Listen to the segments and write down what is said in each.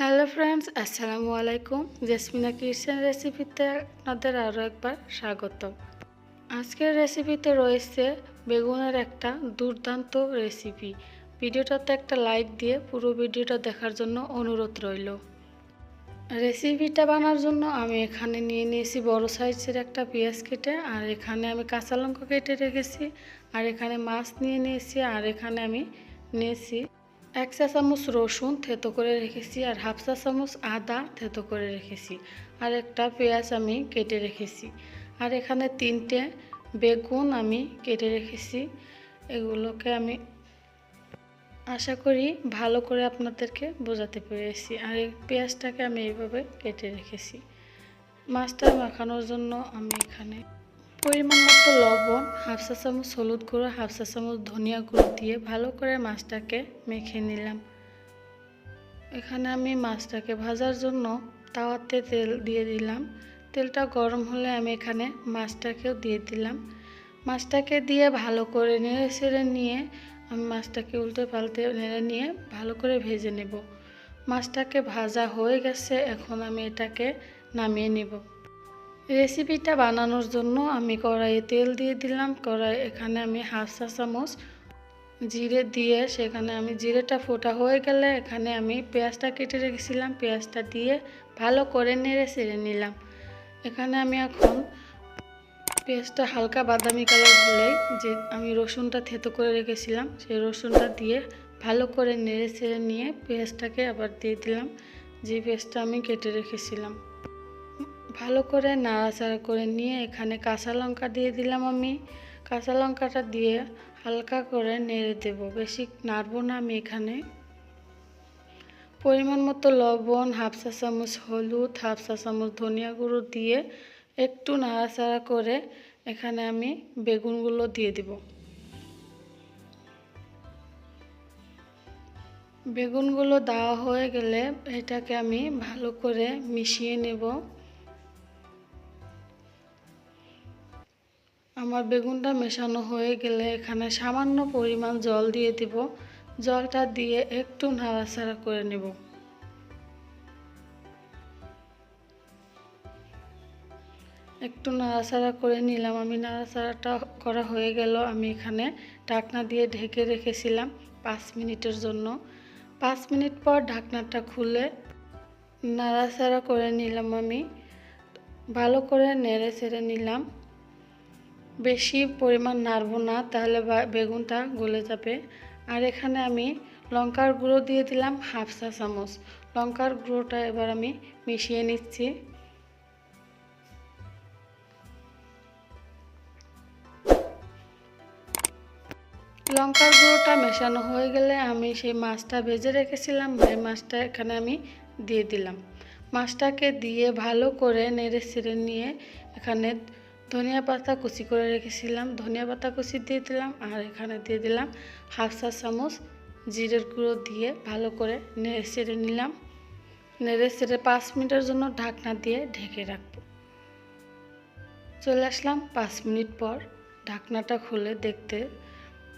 Hello friends, আসসালামু আলাইকুম। Jesmina kitchen রেসিপিতে আপনাদের আরও একবার স্বাগত। আজকের রেসিপিতে রয়েছে বেগুনের একটা দুর্দান্ত রেসিপি। ভিডিওটাতে একটা লাইক দিয়ে পুরো ভিডিওটা দেখার জন্য অনুরোধ রইল। রেসিপিটা বানার জন্য আমি এখানে নিয়ে নিয়েছি বড় সাইজের একটা পেঁয়াজ কেটে, আর এখানে আমি কাঁচা লঙ্কা কেটে রেখেছি, আর এখানে মাছ নিয়ে নিয়েছি, আর এখানে আমি নিয়েছি এক চা চামচ রসুন থেতো করে রেখেছি আর হাফ চা চামচ আদা থেতো করে রেখেছি। আর একটা পেঁয়াজ আমি কেটে রেখেছি। আর এখানে তিনটে বেগুন আমি কেটে রেখেছি। এগুলোকে আমি আশা করি ভালো করে আপনাদেরকে বোঝাতে পেরেছি। আর এই পেঁয়াজটাকে আমি এইভাবে কেটে রেখেছি। মাছটা মাখানোর জন্য আমি এখানে পরিমাণ মতো লবণ, হাফ চা চামচ হলুদ গুঁড়ো, হাফ চা চামচ ধনিয়া গুঁড়ো দিয়ে ভালো করে মাছটাকে মেখে নিলাম। এখানে আমি মাছটাকে ভাজার জন্য তাওয়াতে তেল দিয়ে দিলাম। তেলটা গরম হলে আমি এখানে মাছটাকেও দিয়ে দিলাম। মাছটাকে দিয়ে ভালো করে নেড়ে ছেড়ে নিয়ে আমি মাছটাকে উল্টে পাল্টে নেড়ে নিয়ে ভালো করে ভেজে নেব। মাছটাকে ভাজা হয়ে গেছে, এখন আমি এটাকে নামিয়ে নেব। রেসিপিটা বানানোর জন্য আমি কড়াইয়ে তেল দিয়ে দিলাম। কড়াই এখানে আমি হাফ চা চামচ জিরে দিয়ে সেখানে আমি জিরেটা ফোটা হয়ে গেলে এখানে আমি পেঁয়াজটা কেটে রেখেছিলাম। পেঁয়াজটা দিয়ে ভালো করে নেড়ে ছেড়ে নিলাম। এখানে আমি এখন পেঁয়াজটা হালকা বাদামি কালার হলেই যে আমি রসুনটা থেতো করে রেখেছিলাম, সেই রসুনটা দিয়ে ভালো করে নেড়ে ছেড়ে নিয়ে পেঁয়াজটাকে আবার দিয়ে দিলাম। যে পেঁয়াজটা আমি কেটে রেখেছিলাম। ভালো করে নাড়াচাড়া করে নিয়ে এখানে কাঁচা লঙ্কা দিয়ে দিলাম আমি। কাঁচা লঙ্কাটা দিয়ে হালকা করে নেড়ে দেব। বেশি নাড়বো না আমি এখানে। পরিমাণ মতো লবণ, হাফ চা চামচ হলুদ, হাফ চা চামচ ধনিয়া গুঁড়ো দিয়ে একটু নাড়াচাড়া করে এখানে আমি বেগুনগুলো দিয়ে দিব। বেগুনগুলো দেওয়া হয়ে গেলে এটাকে আমি ভালো করে মিশিয়ে নেব। আমার বেগুনটা মেশানো হয়ে গেলে এখানে সামান্য পরিমাণ জল দিয়ে দিব। জলটা দিয়ে একটু নাড়াচাড়া করে নেব। একটু নাড়াচাড়া করে নিলাম। আমি নাড়াচাড়াটা করা হয়ে গেল। আমি এখানে ঢাকনা দিয়ে ঢেকে রেখেছিলাম পাঁচ মিনিটের জন্য। পাঁচ মিনিট পর ঢাকনাটা খুলে নাড়াচাড়া করে নিলাম আমি। ভালো করে নেড়ে ছেড়ে নিলাম। বেশি পরিমাণ নাড়ব না, তাহলে বেগুনটা গলে যাবে। আর এখানে আমি লঙ্কার গুঁড়ো দিয়ে দিলাম হাফ চা চামচ। লঙ্কার গুঁড়োটা এবার আমি মিশিয়ে নিচ্ছি। লঙ্কার গুঁড়োটা মেশানো হয়ে গেলে আমি সেই মাছটা ভেজে রেখেছিলাম সেই মাছটা এখানে আমি দিয়ে দিলাম। মাছটাকে দিয়ে ভালো করে নেড়ে ছেড়ে নিয়ে এখানে ধনিয়া পাতা কুচি করে রেখেছিলাম। ধনিয়া পাতা কুচি দিয়ে দিলাম আর এখানে দিয়ে দিলাম হাফ চা চামচ জিরের গুঁড়ো দিয়ে ভালো করে নেড়ে ছেড়ে নিলাম। নেড়ে ছেড়ে পাঁচ মিনিটের জন্য ঢাকনা দিয়ে ঢেকে রাখব। চলে আসলাম পাঁচ মিনিট পর ঢাকনাটা খুলে দেখতে।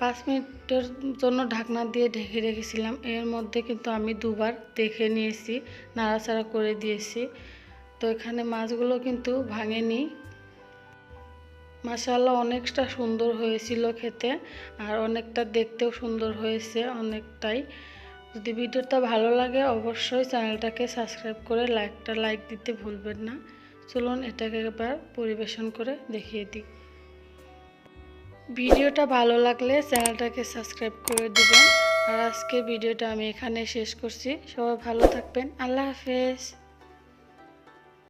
পাঁচ মিনিটের জন্য ঢাকনা দিয়ে ঢেকে রেখেছিলাম। এর মধ্যে কিন্তু আমি দুবার দেখে নিয়েছি, নাড়াচাড়া করে দিয়েছি। তো এখানে মাছগুলো কিন্তু ভাঙেনি। মাসাল্লাহ অনেকটা সুন্দর হয়েছিল খেতে আর অনেকটা দেখতেও সুন্দর হয়েছে অনেকটাই। যদি ভিডিওটা ভালো লাগে অবশ্যই চ্যানেলটাকে সাবস্ক্রাইব করে লাইকটা লাইক দিতে ভুলবেন না। চলুন এটাকে এবার পরিবেশন করে দেখিয়ে দিই। ভিডিওটা ভালো লাগলে চ্যানেলটাকে সাবস্ক্রাইব করে দেবেন। আর আজকে ভিডিওটা আমি এখানে শেষ করছি। সবাই ভালো থাকবেন। আল্লাহ হাফেজ।